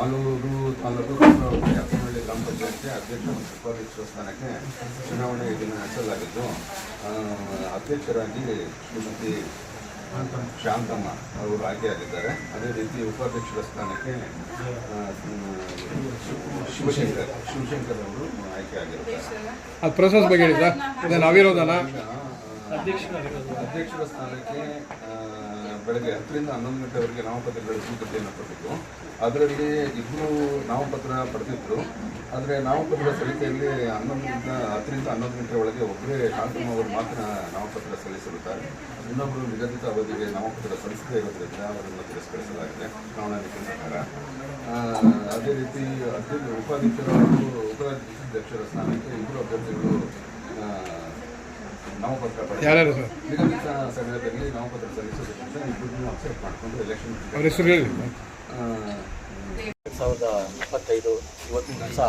ಆಲೂರು ತಾಲೂಕು ಅಪ್ಪನಹಳ್ಳಿ ಗ್ರಾಮ ಪಂಚಾಯತ್ಗೆ ಅಧ್ಯಕ್ಷ ಮತ್ತು ಉಪಾಧ್ಯಕ್ಷರ ಸ್ಥಾನಕ್ಕೆ ಚುನಾವಣೆ ಇದನ್ನು ನಡೆಸಲಾಗಿದ್ದು ಅಧ್ಯಕ್ಷರಾಗಿ ಶ್ರೀಮತಿ ಶಾಂತಮ್ಮ ಅವರು ಆಯ್ಕೆಯಾಗಿದ್ದಾರೆ. ಅದೇ ರೀತಿ ಉಪಾಧ್ಯಕ್ಷರ ಸ್ಥಾನಕ್ಕೆ ಶಿವಶಂಕರ್ ಶಿವಶಂಕರ್ ಅವರು ಆಯ್ಕೆಯಾಗಿರುತ್ತಾರೆ. ಪ್ರೊಸೆಸ್ ಬಗ್ಗೆ ಆ, ಅಧ್ಯಕ್ಷರ ಸ್ಥಾನಕ್ಕೆ ಬೆಳಗ್ಗೆ ಹತ್ತರಿಂದ ಹನ್ನೊಂದು ಗಂಟೆವರೆಗೆ ನಾಮಪತ್ರಗಳ ಸ್ವೀಕೃತಿಯನ್ನು ಕೊಟ್ಟಿದ್ದು. ಅದರಲ್ಲಿ ಇಬ್ಬರು ನಾಮಪತ್ರ ಪಡೆದಿದ್ದರು ಆದರೆ ನಾಮಪತ್ರ ಸಲ್ಲಿಕೆಯಲ್ಲಿ ಹನ್ನೊಂದರಿಂದ ಹತ್ತರಿಂದ ಹನ್ನೊಂದು ಗಂಟೆ ಒಳಗೆ ಒಬ್ಬರೇ ಶಾಂತಮ್ಮ ಅವರು ಮಾತ್ರ ನಾಮಪತ್ರ ಸಲ್ಲಿಸಿರುತ್ತಾರೆ ಇನ್ನೊಬ್ಬರು ನಿಗದಿತ ಅವಧಿಗೆ ನಾಮಪತ್ರ ಸಲ್ಲಿಸದೇ ಇರೋದ್ರಿಂದ ಅವರನ್ನು ತಿರಸ್ಕರಿಸಲಾಗಿದೆ. ಚುನಾವಣಾ ಪ್ರಕಾರ. ಅದೇ ರೀತಿ ಅಧ್ಯಕ್ಷ ಉಪಾಧ್ಯಕ್ಷರ ಉಪಾಧ್ಯಕ್ಷರ ಸ್ಥಾನಕ್ಕೆ ಇಬ್ಬರು ಅಭ್ಯರ್ಥಿಗಳು ನಾಮಪತ್ರ ಸರ್? ನಿಗದಿತ ಸಮಯದಲ್ಲಿ ನಾಮಪತ್ರ ಸಲ್ಲಿಸೋದಕ್ಕಿಂತ ಇಬ್ಬರನ್ನು ಅಕ್ಸೆಪ್ಟ್ ಮಾಡಿಕೊಂಡು ಎಲೆಕ್ಷನ್ ಅವ್ರ ಹೆಸರು ಹೇಳಿ. ಎರಡು ಸಾವಿರದ ಇಪ್ಪತ್ತೈದು ಇವತ್ತಿನ ದಿವಸ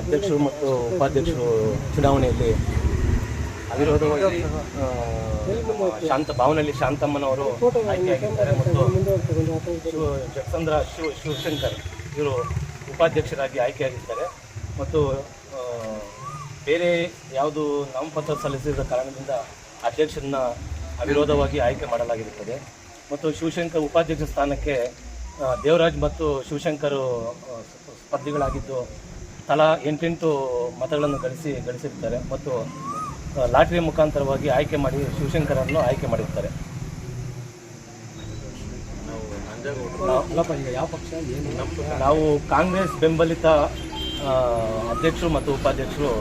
ಅಧ್ಯಕ್ಷರು ಮತ್ತು ಉಪಾಧ್ಯಕ್ಷರು ಚುನಾವಣೆಯಲ್ಲಿ ಅವಿರೋಧವಾಗಿ ಶಾಂತ ಭಾವನಲ್ಲಿ ಶಾಂತಮ್ಮನವರು ಆಯ್ಕೆಯಾಗಿದ್ದಾರೆ ಮತ್ತು ಶಿವ ಜಗಸಂದ್ರ ಶಿವ ಶಿವಶಂಕರ್ ಇವರು ಉಪಾಧ್ಯಕ್ಷರಾಗಿ ಆಯ್ಕೆಯಾಗಿದ್ದಾರೆ. ಮತ್ತು ಬೇರೆ ಯಾವುದು ನಾಮಪತ್ರ ಸಲ್ಲಿಸಿದ ಕಾರಣದಿಂದ ಅಧ್ಯಕ್ಷರನ್ನ ಅವಿರೋಧವಾಗಿ ಆಯ್ಕೆ ಮಾಡಲಾಗಿರುತ್ತದೆ. ಮತ್ತು ಶಿವಶಂಕರ್ ಉಪಾಧ್ಯಕ್ಷ ಸ್ಥಾನಕ್ಕೆ ದೇವರಾಜ್ ಮತ್ತು ಶಿವಶಂಕರ್ ಸ್ಪರ್ಧಿಗಳಾಗಿದ್ದು ತಲಾ ಎಂಟೆಂಟು ಮತಗಳನ್ನು ಗಳಿಸಿ ಗಳಿಸಿರ್ತಾರೆ ಮತ್ತು ಲಾಟರಿ ಮುಖಾಂತರವಾಗಿ ಆಯ್ಕೆ ಮಾಡಿ ಶಿವಶಂಕರನ್ನು ಆಯ್ಕೆ ಮಾಡಿರ್ತಾರೆ ನಾವು ಕಾಂಗ್ರೆಸ್ ಬೆಂಬಲಿತ ಅಧ್ಯಕ್ಷರು ಮತ್ತು ಉಪಾಧ್ಯಕ್ಷರು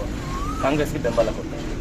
కాంగ్రెస్కి బెంబల కొట్టారు